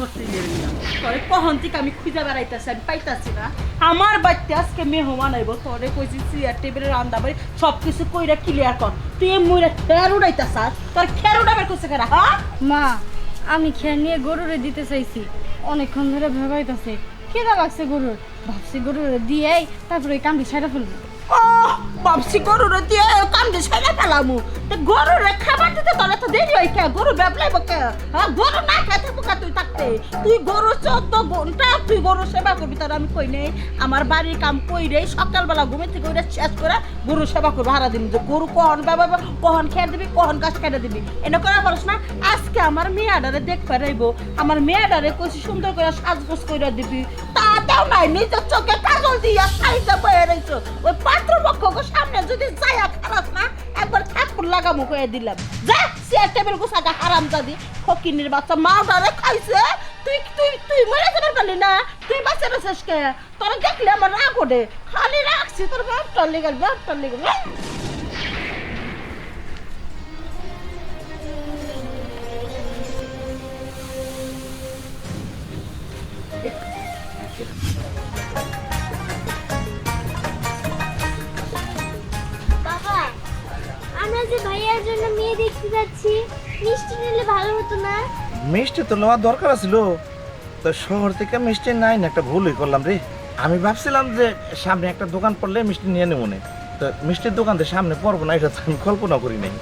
ধরতে নিলাম তোরে কখন থেকে আমি খুঁজে বেড়াইতেছি আমি পাইতাছি না। আমার বাড়িতে আজকে মেহমান আইব তোরে কইছি চেয়ার টেবিলে রান্না বাড়ি সব কিছু কইরা ক্লিয়ার কর। তুই এই মইরা খের উড়াইতাছ তোর খের উড়াবার কইছে কেন হ্যাঁ? মা আমি খেয়ে নিয়ে গরুরে দিতে চাইছি। অনেকক্ষণ ধরে ভেবাইতেছে কেদা লাগছে গরুর? ভাবছি গরুরে দিয়েই তারপরে ওই কামটি ফেলব। ও বাপসি গরুর দিয়ে সেরে তো খাবার দিতে তোরা তো দেরি হয় কে? গরু ব্যাপলাই বকে হ্যাঁ গরু না খেতে তুই থাকতে। তুই গরু চোদ্দ ঘণ্টা তুই গরু সেবা করবি, তার আমি কই নেই। আমার বাড়ির কাম কই রে? সকালবেলা ঘুমে থেকে ওইটা শেষ করে গরু সেবা করব হারা দিন গরু কখন বাবা কখন খেয়ে দিবি কহন গাছ কেটে দিবি। এনে করে না, আজকে আমার মেয়াডারে দেখ ফেরাইবো আমার মেয়াডারে কইছি সুন্দর করে সাজগোজ করে দিবি। তাতেও নাই, নিজের চোখে কাজল দিয়া সাইজা বয়ে রইছো। ওই পাত্রপক্ষকে সামনে যদি যাইয়া খারাপ না, একবার ঠাকুর লাগামু কয়ে দিলাম। যা চেয়ার টেবিল গুছাটা হারাম দাদি ফকিনির বাচ্চা মাওটারে খাইছে। তুই তুই তুই মরে যাবার পারলি না? তুই বাচ্চা রেছিস কে? তোরা দেখলে আমার রাগ ওঠে। খালি রাখছি তোর বাপটার লেগে বাপটার লেগে। মিষ্টি তো নেওয়ার দরকার ছিল তো শহর থেকে মিষ্টি নাই না একটা ভুলই করলাম রে। আমি ভাবছিলাম যে সামনে একটা দোকান পড়লে মিষ্টি নিয়ে নেব না। তো মিষ্টির দোকান তো সামনে পড়ব না এটা তো আমি কল্পনা করি নাই।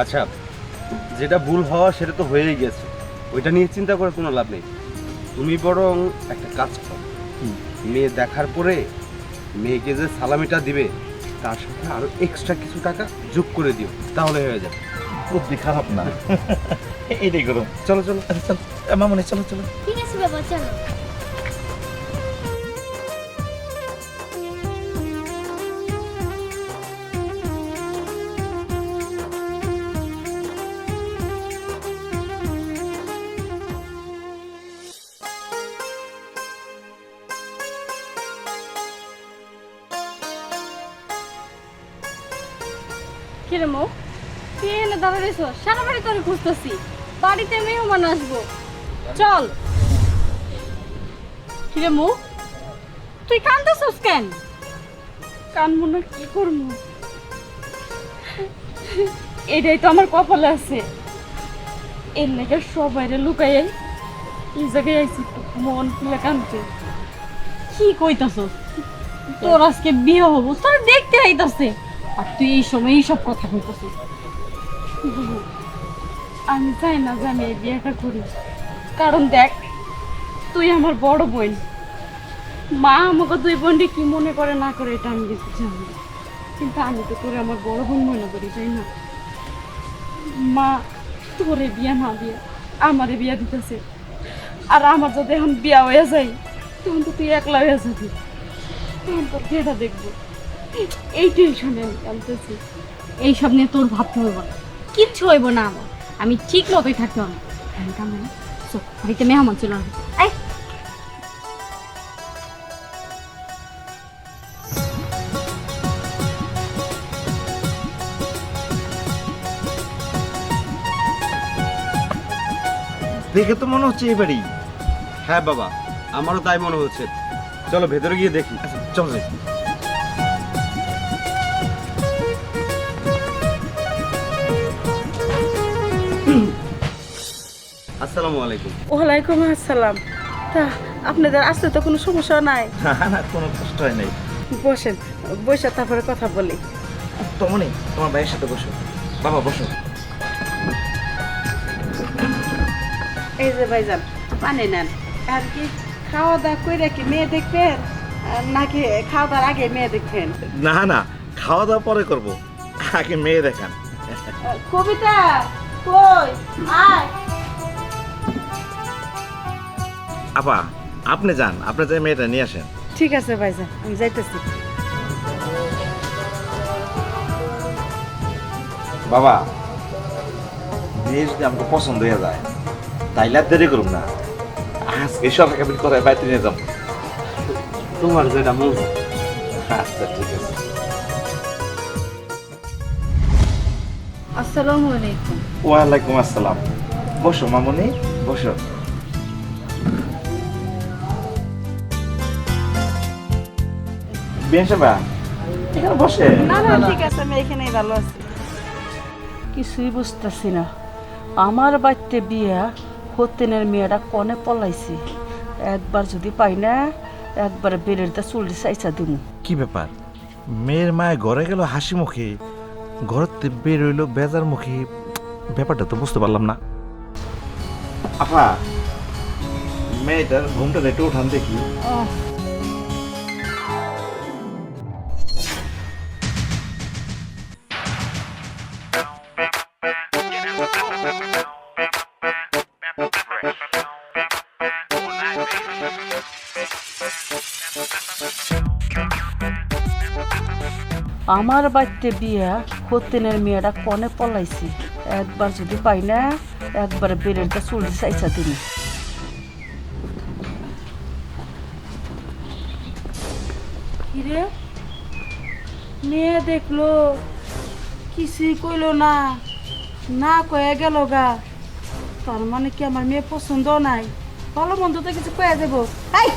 আচ্ছা যেটা ভুল হওয়া সেটা তো হয়েই গেছে। ওইটা নিয়ে চিন্তা করে কোনো লাভ নেই। তুমি বরং একটা কাজ করো। মেয়ে দেখার পরে মেয়েকে যে সালামিটা দিবে তার সাথে আরও এক্সট্রা কিছু টাকা যোগ করে দিও। তাহলে হয়ে যাবে। বুদ্ধি খারাপ না। এইটাই করো চলো চলো চল। মামনি চলো চলো। ঠিক আছে বাবা চলো। কিরে মো? তুই এনে দাঁড়া রেছো সারা বাড়ি তোরে খুঁজতেছি। বাড়িতে মেহমান আসব। চল। কিরে মো তুই কান্দছিস কেন? কানবো না কি করব? এটাই তো আমার কপালে আছে। এর লেগে সবাই লুকাই এই জায়গায় আইছি মন খুলে কানতে। কি কইতাছ তোর আজকে বিয়ে হব তোর দেখতে আইতাছে। আর তুই এই সময় এইসব কথা কইতাছিস। আমি চাই না যে আমি এই বিয়েটা করি। কারণ দেখ, তুই আমার বড় বোন। মা আমাকে দুই বোনটি কি মনে করে না করে এটা আমি কিন্তু জানি কিন্তু আমি তো তোরে আমার বড় বোন মনে করি, তাই না? মা, তোরে বিয়া না দিয়া আমারে বিয়া দিতেছে। আর আমার যদি এখন বিয়া হয়ে যায়, তখন তো তুই একলা হয়ে যাবি। তখন তোর বিয়েটা দেখব। এই টেনশনে আমি কাঁদতেছি। এইসব নিয়ে তোর ভাবতে হবে না। কিচ্ছু হইব না আমার। আমি ঠিক মতোই থাকতে হবে চল, বাড়িতে মেহমান দেখে তো মনে হচ্ছে বাড়ি। হ্যাঁ বাবা, আমারও তাই মনে হচ্ছে। চলো ভেতরে গিয়ে দেখি। চলো চল যাই। আসসালামু আলাইকুম। ওয়ালাইকুম আসসালাম। তা আপনাদের আসতে তো কোনো সমস্যা নাই? না কোনো কষ্ট হয় নাই। বসেন বসে তারপরে কথা বলি। তমনি তোমার ভাইয়ের সাথে বসো। বাবা বসো। এই যে ভাইজান পানি নেন। আর কি খাওয়া দাওয়া করে কি মেয়ে দেখবেন? নাকি খাওয়া দাওয়ার আগে মেয়ে দেখবেন? না না খাওয়া দাওয়া পরে করব। আগে মেয়ে দেখান। কবিতা কই? আয়। আপা আপনি যান আপনি যে মেয়েটা নিয়ে আসেন। ঠিক আছে ভাইজান আমি যাইতেছি। বাবা মেয়ে যদি আমাকে পছন্দ হয়ে যায়। তাইলে আর দেরি করুন না। আজকে সব একেবারে করে বাইতে নিয়ে যাব তোমার যেটা মন। আচ্ছা ঠিক আছে। আসসালামু আলাইকুম। ওয়ালাইকুম আসসালাম। বসো মামনি বসো। বিয়ে সেবা এখানে বসে। না না ঠিক আছে আমি এখানেই ভালো আছি। কিছুই বুঝতেছি না। আমার বাড়িতে বিয়া হতেনের মেয়েরা কনে পলাইছি? একবার যদি পাই না একবার বেরের চুল চাইছা দিমু। কি ব্যাপার? মেয়ের মায় ঘরে গেল হাসি মুখে ঘরতে বের হইল বেজার মুখে ব্যাপারটা তো বুঝতে পারলাম না। আপা মেয়েটার ঘুমটা একটু উঠান দেখি। আমার বাড়িতে বিয়া হতেনের মেয়েরা কনে পলাইছি। একবার যদি পাই না, একবার বেরের চুল চাইছা দিমু কিরে? মেয়ে দেখল, কিছুই কইলো না। না কয়ে গেল গা। তার মানে কি আমার মেয়ে পছন্দ নাই? ভালো মন্দ তো কিছু কয়ে দেবো এই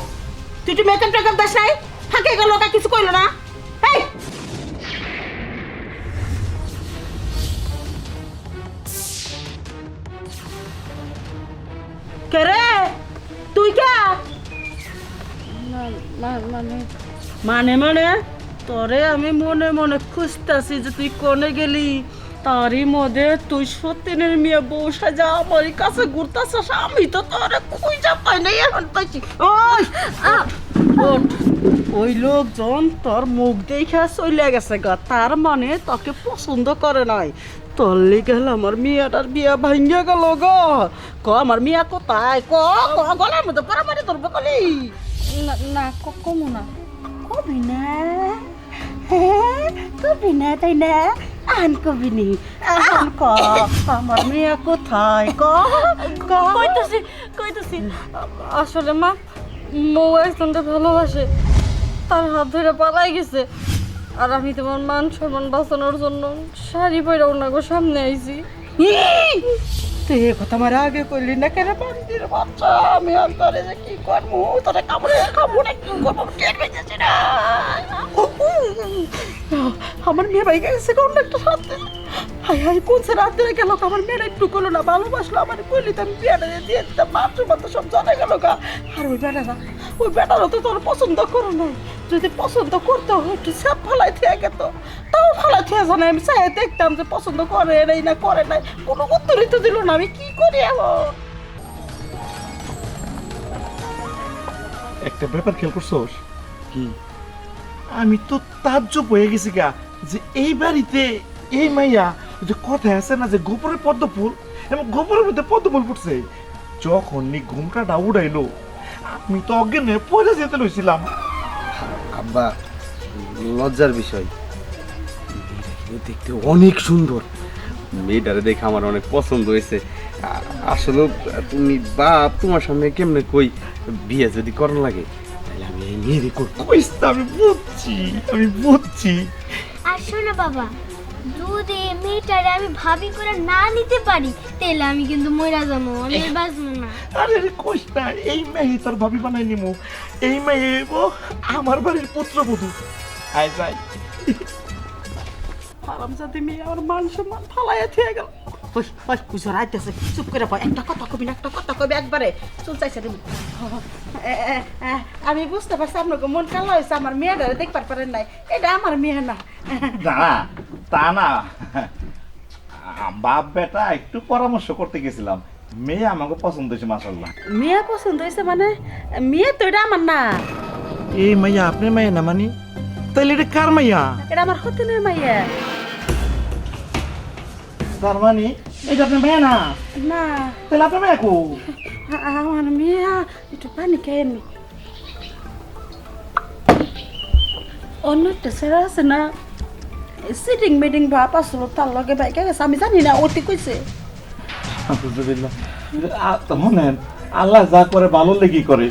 তুই তো মেকআপ টেকআপ দাস নাই? ফাঁকে গেল গা কিছু কইলো না? এই! কে রে? তুই কে? মানে? মানে মানে? তোরে আমি মনে মনে খুঁজতেছি যে তুই কোনে গেলি? তারই মধ্যে তুই সত্যিনের মেয়ে বউ সাজা আমার কাছে ঘুরতেছিস, আমি তো তোরে খুঁজা পাই নাই এখন পাইছি। ওই ওই লোকজন তোর মুখ দেখে চলে গেছে গা, তার মানে তোকে পছন্দ করে নাই। তোর লিগে আমার মেয়েটার বিয়া ভাঙ্গা গেল গো। ক, আমার মেয়া কোথায়? ক ক, গলার মধ্যে পরামারি তোর বকলি না কমু না। কবি না। কবি না তাই না? আন কবিনি আন ক আমার মেয়ে কোথায় ক? ক? কইতাছি কইতাছি। আসলে মা মৌ একজনকে ভালোবাসে তার হাত ধরে পালাই গেছে। আর আমি তোমার মান সম্মান বাঁচানোর জন্য শাড়ি পরে ওনাগো সামনে আইছি! তুই এ কথা আমার আগে করলি না কেন বান্দির বাচ্চা আমি আর তোরে যে কি করব তোরে কামড়ে খাব না কি করব টের পেয়েছি না আমার মেয়ে ভাই গেছে কোন একটা সাথে হাই হাই কোন সে রাত ধরে গেল আমার মেয়েরা একটু করল না ভালোবাসলো আমার কইলি তো আমি বিয়েটা দিয়ে দিতাম মাত্র মাত্র সব জানা গেল গা। আর ওই বেটারা ওই বেটারও তো তোর পছন্দ করো না যদি পছন্দ করতো একটু সব ফালাই থেকে গেত। তাও ফালাই থেকে জানাই আমি চাই দেখতাম যে পছন্দ করে নাই না করে নাই কোনো উত্তরই তো দিল না আমি কি করি এখন? একটা ব্যাপার খেয়াল করছোস? কি? আমি তো তাজ্জব হয়ে গেছি গা যে এই বাড়িতে এই মাইয়া ওই যে কথা আছে না যে গোপরে পদ্ম ফুল এবং গোপরের মধ্যে পদ্ম ফুল ফুটছে। যখন নি ঘুমটাটা উড়াইলো আমি তো অজ্ঞান পড়ে যেতে লইছিলাম। আব্বা লজ্জার বিষয়। দেখতে অনেক সুন্দর। মেয়েটারে দেখে আমার অনেক পছন্দ হয়েছে। আসলে তুমি বাপ তোমার সামনে কেমনে কই? বিয়ে যদি করন লাগে তাহলে আমি করব কইস আমি বুঝছি আমি বুঝছি। আর শোনো বাবা যদি মেয়েটারে আমি ভাবি করে না নিতে পারি। তাহলে আমি কিন্তু মইরা যাব আমি বাঁচবো না। আরে রে না এই মেয়ে তোর ভাবি বানাই নিমু। এই মেয়ে ও আমার বাড়ির পুত্রবধূ। আয় যাই মেয়ে আমার মান সম্মান ফালাইয়া থেকে গেল। ওই ওই কুজোর আইতেছে চুপ করে একটা কথা কবি না একটা কথা কবি একবারে। চুল চাইছে দিবি। আমি বুঝতে পারছি আপনাকে মন কালো হয়েছে আমার মেয়েটারে দেখবার পারেন নাই। এটা আমার মেয়ে না। না তা না। বাপ বেটা একটু পরামর্শ করতে গেছিলাম। মেয়ে আমাকে পছন্দ হয়েছে মাসাল্লাহ মেয়ে পছন্দ হয়েছে মানে? মেয়ে তো এটা আমার না। এই মাইয়া আপনার মাইয়া না মানি? তাহলে এটা কার মাইয়া? এটা আমার হতেনের মাইয়া। তার মানে এটা আপনার মাইয়া না? না। তাহলে আপনার মাইয়া কো? আ- আমার মেয়ে একটু পানি খেয়ে নি। অন্য একটা ছেড়ে আছে না? সিটিং মিটিং ভাব আসলো তার লগে বাইকে গেছে? আমি জানি না অতি কইছে। শোনেন আল্লাহ যা করে ভালো লেগেই করে।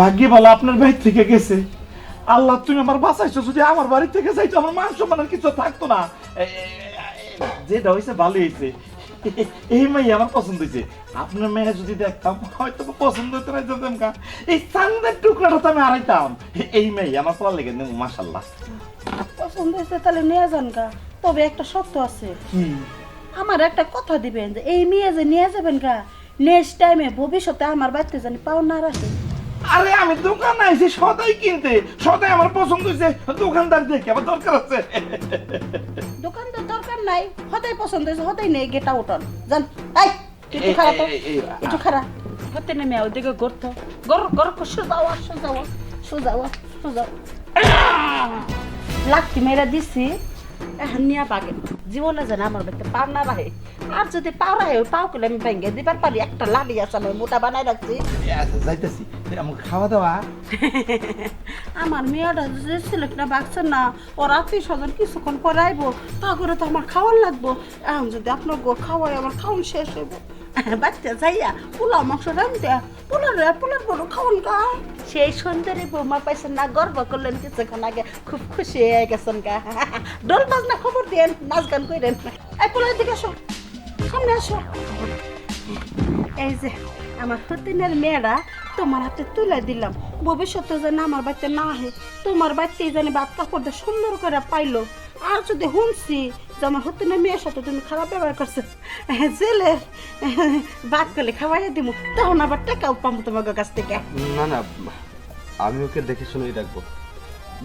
ভাগ্যে ভালো আপনার বাড়ি থেকে গেছে। আল্লাহ, তুমি আমার বাঁচাইছো, যদি আমার বাড়ি থেকে যাইতো, আমার মান সম্মানের কিছু থাকতো না। যেটা হয়েছে ভালো হয়েছে এই মেয়ে আমার পছন্দ হয়েছে আপনার মেয়ে যদি দেখতাম, হয়তো পছন্দ হতো না যেতাম কা এই চান্দের টুকরাটা তো আমি হারাইতাম। এই মেয়ে আমার পড়া লেগে মাসাল্লাহ পছন্দ হয়েছে তাহলে নিয়ে যান গা। তবে একটা সত্য আছে। আমার একটা কথা দিবেন যে এই মেয়ে যে নিয়ে যাবেন গা নেক্সট টাইমে ভবিষ্যতে আমার বাড়িতে জানি পাও না রাখে আরে আমি দোকান আইছি সদাই কিনতে। সদাই আমার পছন্দ হয়েছে দোকানদার দেখে আমার দরকার আছে। দোকানদার দরকার নাই হতেই পছন্দ হয়েছে হতেই নেই গেটা উঠন জান এই একটু খারাপ একটু খারাপ হতে নেমে ওদিকে গড়তো গর গর সোজাও সোজাও সোজাও সোজাও লাকি মেরা দিছি? এখন নিয়া পাগেন জীবনে জানে আমার বাড়িতে পাও না রাহে আর যদি পাও রাহে পাও করলে আমি ভেঙে দিবার পারি। একটা লাড়ি আছে আমি মোটা বানাই রাখছি। আচ্ছা যাইতেছি। আমাকে খাওয়া দাওয়া আমার মেয়েটা যে ছেলেটা বাগছে না ওর আত্মীয় স্বজন কিছুক্ষণ পরে আইবো। তা করে তো আমার খাওয়ার লাগবো। এখন যদি আপনার গো খাওয়াই আমার খাওয়ান শেষ হইব। বাচ্চা যাইয়া পোলা মাংস রান্ধতে পোলার পোলার বড় খাওয়ান গা। সেই সুন্দরী বৌমা পাইছেন না, গর্ব করলেন কিছুক্ষণ আগে, খুব খুশি হয়ে গেছেন গা। ডোল বাজনা খবর দেন, নাচ গান করেন এই পোলার দিকে আসো, সামনে আসো। এই যে, আমার সতীনের মেয়েরা তোমার হাতে তুলে দিলাম। ভবিষ্যতে যেন আমার বাড়িতে না আহে, তোমার বাড়িতে যেন বাদ কাপড় দিয়ে সুন্দর করে পাইলো। আর যদি শুনছি যে আমার সতীনের মেয়ের সাথে তুমি খারাপ ব্যবহার করছ। জেলে বাদ করলে খাওয়াই দিব তখন আবার টাকাও পাবো তোমার কাছ থেকে। না না আমি ওকে দেখে শুনেই রাখব।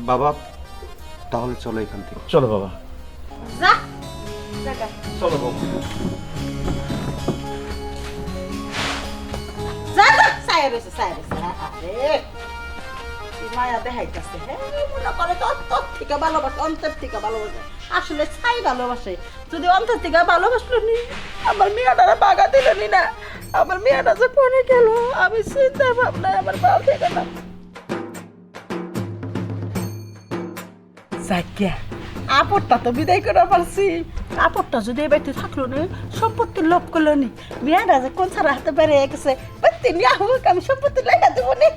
বাবা তাহলে চলো এখান থেকে। চলো বাবা। যা। চলো বাবা। যা যা। সায়া রয়েছে। আরে। মায়া দেখাইতেছে। হ্যাঁ মনে করে তো থেকে ভালোবাসে, অন্তর থেকে ভালোবাসে। আসলে ছাই ভালোবাসে। যদি অন্তর থেকে ভালোবাসলো নি আমার বাগা দিল নি। না আমার মেয়েটা যে পড়ে গেল, আমি চিন্তা ভাবনা আমার বাল থেকে না। আপরটা তো বিদায় করে পারছি আপরটা যদি এ বাড়িতে থাকল না সম্পত্তি লোভ করল নি মেয়েরা যে কোন ছাড়া হাতে বেড়ে গেছে নিয়ে হোক আমি সম্পত্তি লেখা দেবো নি